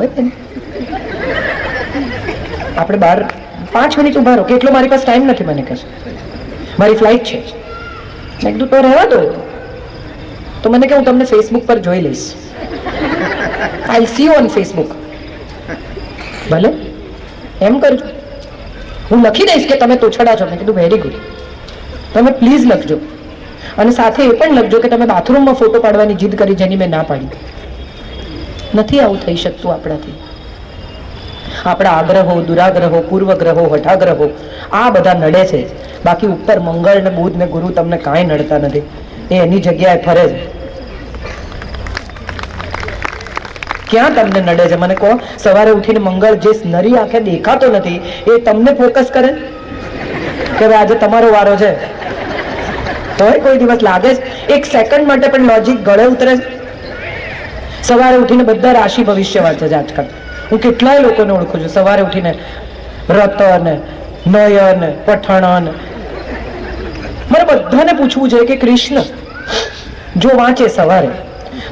હોય ને? આપણે બહાર પાંચ મિનિટ ઊભા રહો. કેટલો મારી પાસે ટાઈમ નથી, મને કહેશે. મારી ફ્લાઇટ છે. મેં કીધું, તો રહેવા દો. તો મને કે હું તમને ફેસબુક પર જોઈ લઈશ. આઈ સી ઓન ફેસબુક ભલે. એમ કરજો હું લખી દઈશ કે તમે તોછડા છો. મેં કીધું વેરી ગુડ તમે પ્લીઝ લખજો. અને સાથે એ પણ લખજો કે તમે બાથરૂમમાં ફોટો પાડવાની જીદ કરી જેની મેં ના પાડી. નથી આવું થઈ શકતું આપણાથી. આપણા આગ્રહો, દુરાગ્રહો, પૂર્વગ્રહો હઠાગ્રહો આ બધા નડે છે. બાકી ઉપર મંગળ ને બુધ ને ગુરુ તમને કાંઈ નડતા નથી. એ એની જગ્યાએ ફરે છે. ક્યાં તમને નડે છે? મને કહો, સવારે ઉઠીને મંગળ જે નરી આંખે દેખાતો નથી, એ તમને ફોકસ કરે? કે હવે આજે તમારો વારો છે? તોય કોઈ દિવસ લાગે જ એક સેકન્ડ માટે પણ લોજિક ગળે ઉતરે છે? સવારે ઉઠીને બધા રાશિ ભવિષ્ય વાંચે છે આજકાલ હું કેટલાય લોકોને ઓળખું છું. સવારે ઉઠીને રતન, નયન, પઠણન. મારે બધાને પૂછવું છે કે કૃષ્ણ, જો વાંચે સવારે,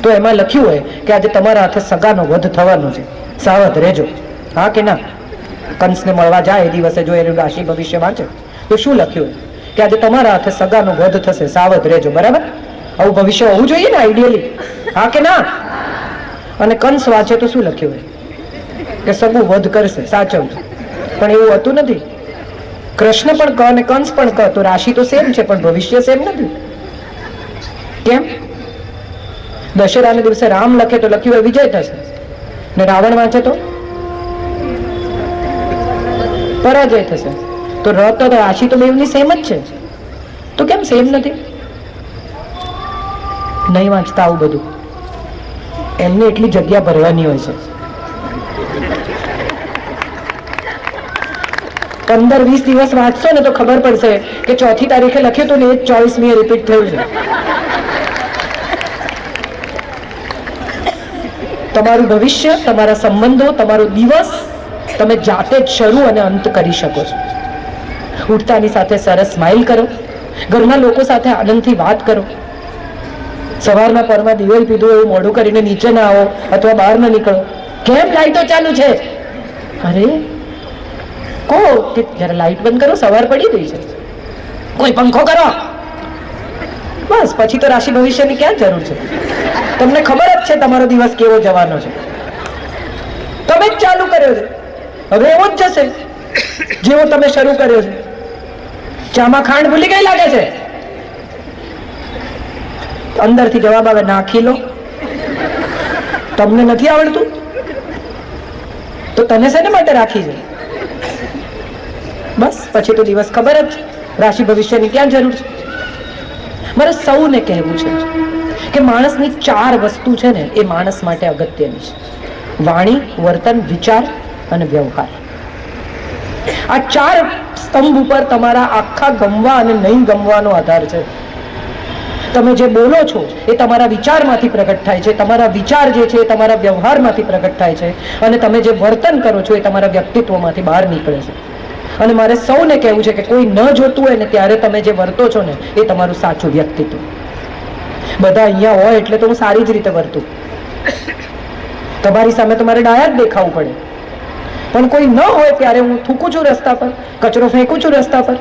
તો એમાં લખ્યું હોય કે આજે તમારા હાથે સગાનો વધ થવાનો છે. સાવધ રહેજો. હા કે ના? કંસને મળવા જાય એ દિવસે જો એનું રાશિ ભવિષ્ય વાંચે તો શું લખ્યું હોય? કે આજે તમારા હાથે સગાનો વધ થશે. સાવધ રહેજો. બરાબર? આવું ભવિષ્ય હોવું જોઈએ ને આઈડિયલી હા કે ના? અને કંસ વાંચે તો શું લખ્યું હોય? કે સગું વધ કરશે સાચવ પણ એવું હોતું નથી. કૃષ્ણ પણ ક અને કંસ પણ ક, તો રાશિ તો સેમ છે, પણ ભવિષ્ય સેમ નથી. કેમ? દશેરાના દિવસે રામ લખે તો લખ્યું હોય વિજય થશે. ને રાવણ વાંચે તો? પરાજય થશે. તો ર તો રાશિ તો બેવની સેમ જ છે. તો કેમ સેમ નથી? નહીં વાંચતા આવું બધું. એમને એટલી જગ્યા ભરવાની હોય છે. પંદર વીસ દિવસ વાંચશો ને તો ખબર પડશે કે ચોથી તારીખે લખ્યું હતું ને એ ચોવીસમી રિપીટ થયું છે. તમારું ભવિષ્ય, તમારા સંબંધો, તમારો દિવસ તમે જાતે જ શરૂ અને અંત કરી શકો છો. ઉઠતાની સાથે સરસ સ્માઇલ કરો. ઘરના લોકો સાથે આનંદથી વાત કરો. સવારના પરમાં દિવેલ પીધું એવું મોઢું કરીને નીચે ના આવો અથવા બહાર ના નીકળો. કેમ લાઈટો ચાલુ છે? અરે કહો કે જરા લાઈટ બંધ કરો, સવાર પડી ગઈ છે. કોઈ પંખો કરો. બસ, પછી તો રાશિ ભવિષ્યની ક્યાં જરૂર છે? તમને ખબર જ છે તમારો દિવસ કેવો જવાનો છે. તમે જ ચાલુ કર્યો છે. હવે એવો જ જશે, જેવો તમે શરૂ કર્યો છે. ચામાં ખાંડ ભૂલી ગઈ લાગે છે? અંદરથી જવાબ આવે નાખી લો તમને નથી આવડતું? તો તને શેને માટે રાખી છે? બસ, પછી તો દિવસ ખબર જ રાશિ ભવિષ્યની ક્યાં જરૂર છે? મારે સૌને કહેવું છે કે માણસની ચાર વસ્તુ છે ને, એ માણસ માટે અગત્યની છે. વાણી, વર્તન, વિચાર અને વ્યવહાર. આ ચાર સ્તંભ ઉપર તમારા આખા ગમવા અને નહીં ગમવાનો આધાર છે. તમે જે બોલો છો, એ તમારા વિચારમાંથી પ્રગટ થાય છે. તમારા વિચાર જે છે, એ તમારા વ્યવહારમાંથી પ્રગટ થાય છે. અને તમે જે વર્તન કરો છો, એ તમારા વ્યક્તિત્વમાંથી બહાર નીકળે છે. અને મારે સૌને કહેવું છે કે કોઈ ન જોતું હોય ને ત્યારે તમે જે વર્તો છો ને, એ તમારું સાચું વ્યક્તિત્વ. બધા અહીંયા હોય એટલે તો હું સારી જ રીતે વર્તું. તમારી સામે તમારે મારે ડાયા જ દેખાવું પડે. પણ કોઈ ન હોય ત્યારે હું થૂકું છું રસ્તા પર, કચરો ફેંકું છું રસ્તા પર,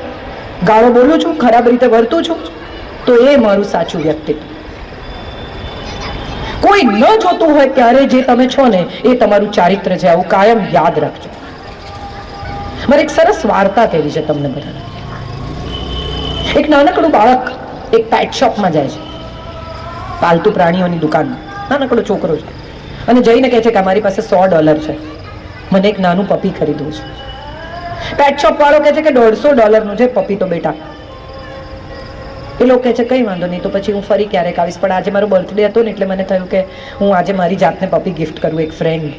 ગાળો બોલું છું, ખરાબ રીતે વર્તું છું. તો એ મારું સાચું વ્યક્તિત્વ. કોઈ ન જોતું હોય ત્યારે જે તમે છો ને, એ તમારું ચારિત્ર છે, આવું કાયમ યાદ રાખજો. મારે એક સરસ વાર્તા કહેવી છે તમને બધાને. એક નાનકડું બાળક એક પેટ શોપમાં જાય છે. પાલતુ પ્રાણીઓની દુકાનમાં. નાનકડો છોકરો છે. અને જઈને કહે છે કે અમારી પાસે સો ડોલર છે. મને એક નાનું પપી ખરીદવું છે. પેટ શોપ વાળો કહે છે કે દોઢસો ડોલરનું છે પપી તો બેટા. એ લોકો કહે છે, કંઈ વાંધો નહીં, તો પછી હું ફરી ક્યારેક આવીશ. પણ આજે મારો બર્થડે હતો ને એટલે મને થયું કે હું આજે મારી જાતને પપી ગિફ્ટ કરું એક ફ્રેન્ડ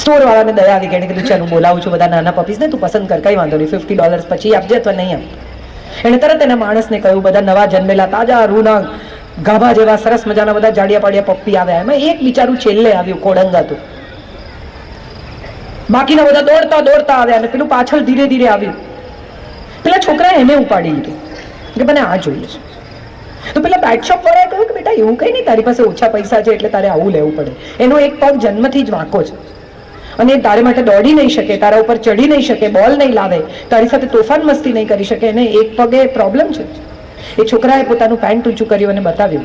સ્ટોર વાળાને દયા આવી ગઈ કીધું, ચાલ, હું બોલાવું છું બધા નાના પપીઝને તું પસંદ કર, કંઈ વાંધો નહીં ફિફ્ટી ડોલર્સ પછી આપજે અથવા નહીં આપ. એણે તરત એના માણસને કહ્યું, બધા નવા જન્મેલા તાજા રૂના ગાભા જેવા સરસ મજાના બધા જાડિયા પાડિયા પપ્પી આવ્યા. એમાં એક બિચારું છેલ્લે આવ્યું કોડંગ હતું. બાકીના બધા દોડતા દોડતા આવ્યા અને પેલું પાછળ ધીરે ધીરે આવ્યું. પેલા છોકરાએ એને ઉપાડી લીધું. કે મને આ જોઈએ છે. તો પેલા બેટ શોપ વાળાએ કહ્યું કે બેટા, એવું કંઈ નહીં, તારી પાસે ઓછા પૈસા છે એટલે તારે આવું લેવું પડે. એનો એક પગ જન્મથી જ વાંકો છે. અને તારે માટે દોડી નહીં શકે, તારા ઉપર ચડી નહીં શકે, બોલ નહીં લાવે, તારી સાથે તોફાન મસ્તી નહીં કરી શકે, એને એક પગે પ્રોબ્લેમ છે. એ છોકરાએ પોતાનું પેન્ટ ઊંચું કર્યું અને બતાવ્યું.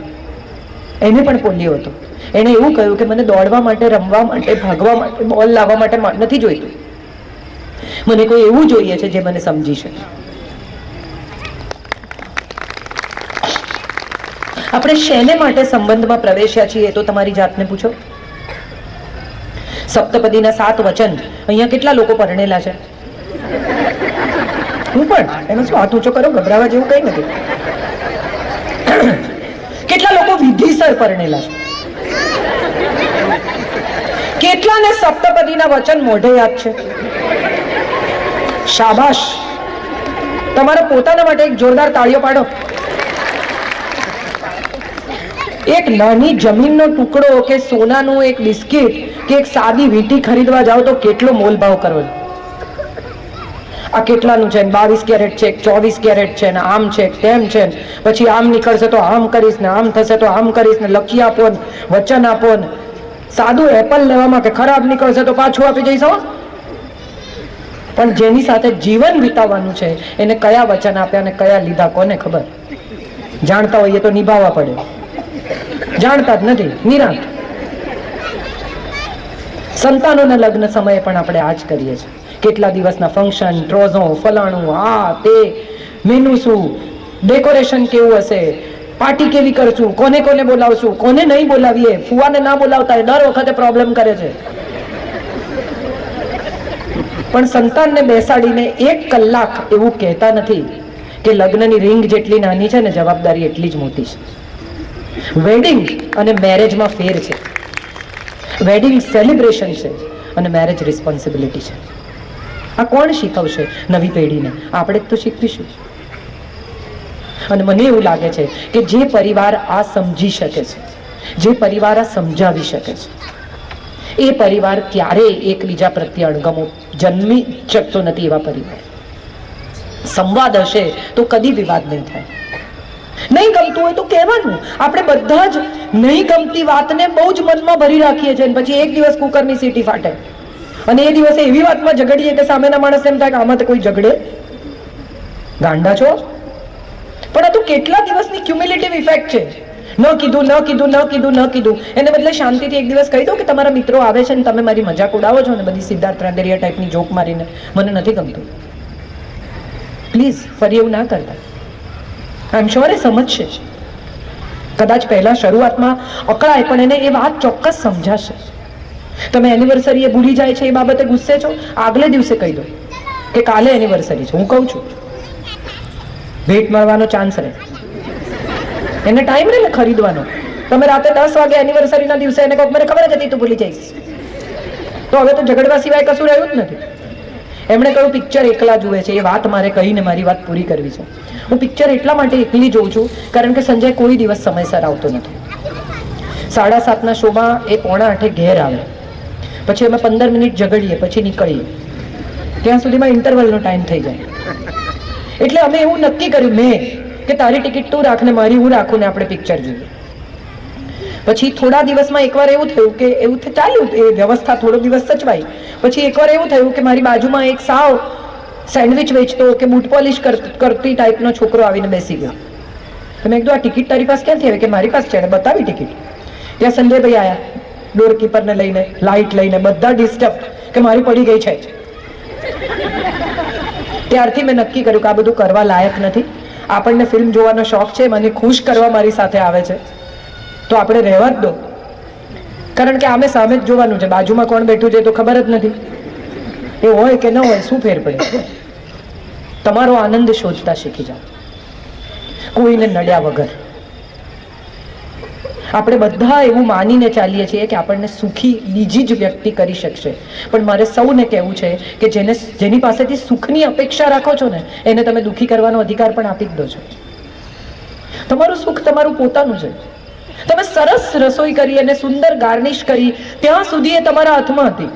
એને પણ પોલ્યો હતો. એણે એવું કહ્યું કે મને દોડવા માટે, રમવા માટે, ભાગવા માટે, બોલ લાવવા માટે નથી જોઈતું. મને કોઈ એવું જોઈએ છે જે મને સમજી શકે. આપણે શેને માટે સંબંધમાં પ્રવેશ્યા છીએ તો તમારી જાતને પૂછો. સપ્તપદીના સાત વચન, અહીંયા કેટલા લોકો પરણેલા છે? હું પણ, એનો શું હાથ ઊંચો કરો, ગભરાવા જેવું કઈ નથી. કેટલા લોકો વિધિસર પરણેલા છે? કેટલાને સપ્તપદીના વચન મોઢે યાદ છે? શાબાશ. તમારા પોતાના માટે એક જોરદાર તાળીઓ પાડો. એક નાની જમીનનો ટુકડો કે સોનાનું એક બિસ્કિટ કે એક સાદી વીંટી ખરીદવા જાઓ તો કેટલો મોલભાવ કરો આ કેટલાનું છે? બાવીસ કેરેટ છે ચોવીસ કેરેટ છે, ને આમ છે તેમ છે પછી આમ નીકળશે તો આમ કરીશ, ને આમ થશે તો આમ કરીશ, ને લખી આપો, ને વચન આપો, ને સાદું એપલ લેવામાં કે ખરાબ નીકળશે તો પાછું આપી જઈશ પણ જેની સાથે જીવન વિતાવવાનું છે, એને કયા વચન આપ્યા અને કયા લીધા, કોને ખબર? જાણતા હોઈએ તો નિભાવવા પડે. જાણતા જ નથી. નિરાંત. સંતાનોના લગ્ન સમયે પણ આપણે આ જ કરીએ છીએ. કેટલા દિવસના ફંક્શન ટ્રોઝો ફલાણું, આ, તે મેનુ શું? ડેકોરેશન કેવું હશે? પાર્ટી કેવી કરશું? કોને કોને બોલાવશું? કોને નહીં બોલાવીએ? ફુવાને ના બોલાવતા દર વખતે પ્રોબ્લેમ કરે છે. પણ સંતાનને બેસાડીને એક કલાક એવું કહેતા નથી કે લગ્નની રિંગ જેટલી નાની છે ને, જવાબદારી એટલી જ મોટી છે. વેડિંગ અને મેરેજમાં ફેર છે. વેડિંગ સેલિબ્રેશન છે અને મેરેજ રિસ્પોન્સિબિલિટી છે. આ કોણ શીખવશે નવી પેઢીને? આપણે જ તો શીખવીશું. અને મને એવું લાગે છે કે જે પરિવાર આ સમજી શકે છે, જે પરિવાર આ સમજાવી શકે છે, એ પરિવાર ક્યારેય એકબીજા પ્રત્યે અણગમો જન્મી શકતો નથી એવા પરિવાર. સંવાદ હશે તો કદી વિવાદ નહીં થાય. નહીં ગમતું હોય તો કહેવાનું. આપણે બધા જ નહીં ગમતી વાતને બહુ જ મનમાં ભરી રાખીએ છીએ પછી એક દિવસ કુકરની સીટી ફાટે. અને એ દિવસે એવી વાતમાં ઝઘડીએ કે સામેના માણસ એમ થાય કે આમાં તો કોઈ ઝઘડે. ગાંડા છો? પણ આ તો કેટલા દિવસની ક્યુમ્યુલેટિવ ઇફેક્ટ છે? ન કીધું ન કીધું ન કીધું ન કીધું. એને બદલે શાંતિથી એક દિવસ કહી દો કે તમારા મિત્રો આવે છે ને તમે મારી મજાક ઉડાવો છો ને બધી સિદ્ધાર્થ રાંદેરિયા ટાઈપની જોક મારીને. મને નથી ગમતું. પ્લીઝ ફરી એવું ના કરતા. આઈ એમ શ્યોર એ સમજશે કદાચ પહેલા શરૂઆતમાં અકળાય પણ એને એ વાત ચોક્કસ સમજાશે. તમે એનિવર્સરી એ ભૂલી જાય છે એ બાબતે ગુસ્સે છો? આગલે દિવસે કહી દો. કે કાલે એનિવર્સરી છે. હું કહું છું. ભેટ મળવાનો ચાન્સ રહે. એને ટાઈમ રહે ને ખરીદવાનો. તમે રાતે દસ વાગે એનિવર્સરીના દિવસે એને કહો મને ખબર જ હતી, તું ભૂલી જઈશ. તો હવે તો ઝઘડવા સિવાય કશું રહ્યું જ નથી. એમણે કહ્યું પિક્ચર એકલા જુએ છે. એ વાત મારે કહીને મારી વાત પૂરી કરવી છે. હું પિક્ચર એટલા માટે એકલી જોઉં છું, કારણ કે સંજય કોઈ દિવસ સમયસર આવતો નથી. સાડા સાતના શોમાં એ પોણા આઠે ઘેર આવે. પછી અમે પંદર મિનિટ ઝઘડીએ, પછી નીકળીએ. ત્યાં સુધીમાં ઇન્ટરવલનો ટાઈમ થઈ જાય. એટલે અમે એવું નક્કી કર્યું, મેં, કે તારી ટિકિટ તું રાખને, મારી હું રાખું ને આપણે પિક્ચર જોઈએ. પછી થોડા દિવસમાં એકવાર એવું થયું કે એવું ચાલ્યું, એ વ્યવસ્થા થોડો દિવસ સચવાઈ. પછી એકવાર એવું થયું કે મારી બાજુમાં એક સાવ સેન્ડવિચ વેચતો કે બૂટ પોલિશ કરતી ટાઈપનો છોકરો આવીને બેસી ગયો. તો મેં કીધું, આ ટિકિટ તારી પાસે ક્યાંથી આવી? કે, મારી પાસે છે. બતાવી ટિકિટ. ત્યાં સંજયભાઈ આવ્યા ડોરકીપરને લઈને લાઇટ લઈને, બધા ડિસ્ટર્બ કે મારી પડી ગઈ છે. ત્યારથી મેં નક્કી કર્યું કે આ બધું કરવા લાયક નથી. આપણને ફિલ્મ જોવાનો શોખ છે, મને ખુશ કરવા મારી સાથે આવે છે. તો આપણે રહેવા જ દો. કારણ કે આમે સામે જ જોવાનું છે. બાજુમાં કોણ બેઠું છે તો ખબર જ નથી. એ હોય કે ન હોય, શું ફેર પડે? તમારો આનંદ શોધતા શીખી જાઓ. કોઈને નડ્યા વગર. આપણે બધા એવું માનીને ચાલીએ છીએ કે આપણને સુખી, બીજી જ વ્યક્તિ કરી શકશે. પણ મારે સૌને કહેવું છે કે જેને જેની પાસેથી સુખની અપેક્ષા રાખો છો ને, એને તમે દુઃખી કરવાનો અધિકાર પણ આપી જ દો છો. તમારું સુખ તમારું પોતાનું છે. તમે સરસ રસોઈ કરી અને સુંદર ગાર્નિશ કરી, ત્યાં સુધી એ તમારા હાથમાં હતી.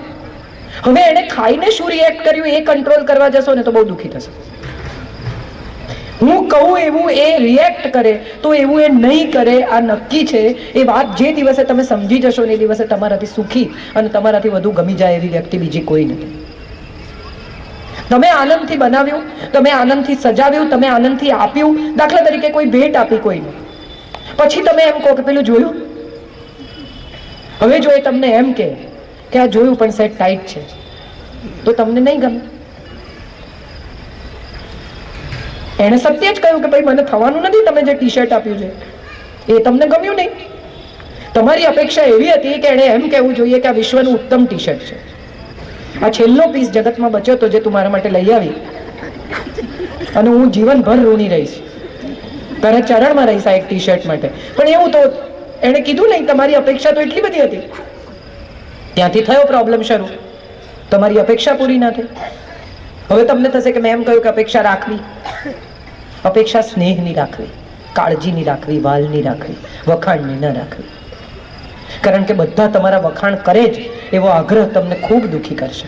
હવે એને ખાઈને શું રિએક્ટ કર્યું, એ કંટ્રોલ કરવા જશો ને તો બહુ દુઃખી થશે. હું કહું એવું, એ રિએક્ટ કરે, તો એવું એ નહીં કરે, આ નક્કી છે. એ વાત જે દિવસે તમે સમજી જશો ને એ દિવસે તમારાથી સુખી અને તમારાથી વધુ ગમી જાય એવી વ્યક્તિ બીજી કોઈ નથી. તમે આનંદથી બનાવ્યું, તમે આનંદથી સજાવ્યું, તમે આનંદથી આપ્યું, દાખલા તરીકે કોઈ ભેટ આપી કોઈને પછી તમે એમ કહો કે પેલું જોયું? હવે જો એ તમને એમ કે કે આ જોયું પણ સેટ ટાઈટ છે, તો તમને નહીં ગમે. એણે સત્ય જ કહ્યું કે ભાઈ, મને થવાનું નથી તમે જે ટી શર્ટ આપ્યું છે. એ તમને ગમ્યું નહીં. તમારી અપેક્ષા એવી હતી કે એણે એમ કહેવું જોઈએ કે આ વિશ્વનું ઉત્તમ ટી શર્ટ છે. આ છેલ્લો પીસ જગતમાં બચ્યો તો જે તું મારા માટે લઈ આવી. અને હું જીવનભર ઋણી રહીશ. તારા ચરણમાં રહીશ એક ટી શર્ટ માટે. પણ એવું તો એણે કીધું નહીં, તમારી અપેક્ષા તો એટલી બધી હતી. ત્યાંથી થયો પ્રોબ્લેમ શરૂ. તમારી અપેક્ષા પૂરી ના થઈ. હવે તમને થશે કે મેં એમ કહ્યું કે અપેક્ષા રાખવી. અપેક્ષા સ્નેહની રાખવી, કાળજીની રાખવી, વાલની રાખવી, વખાણની ન રાખવી. કારણ કે બધા તમારા વખાણ કરે જ એવો આગ્રહ તમને ખૂબ દુઃખી કરશે.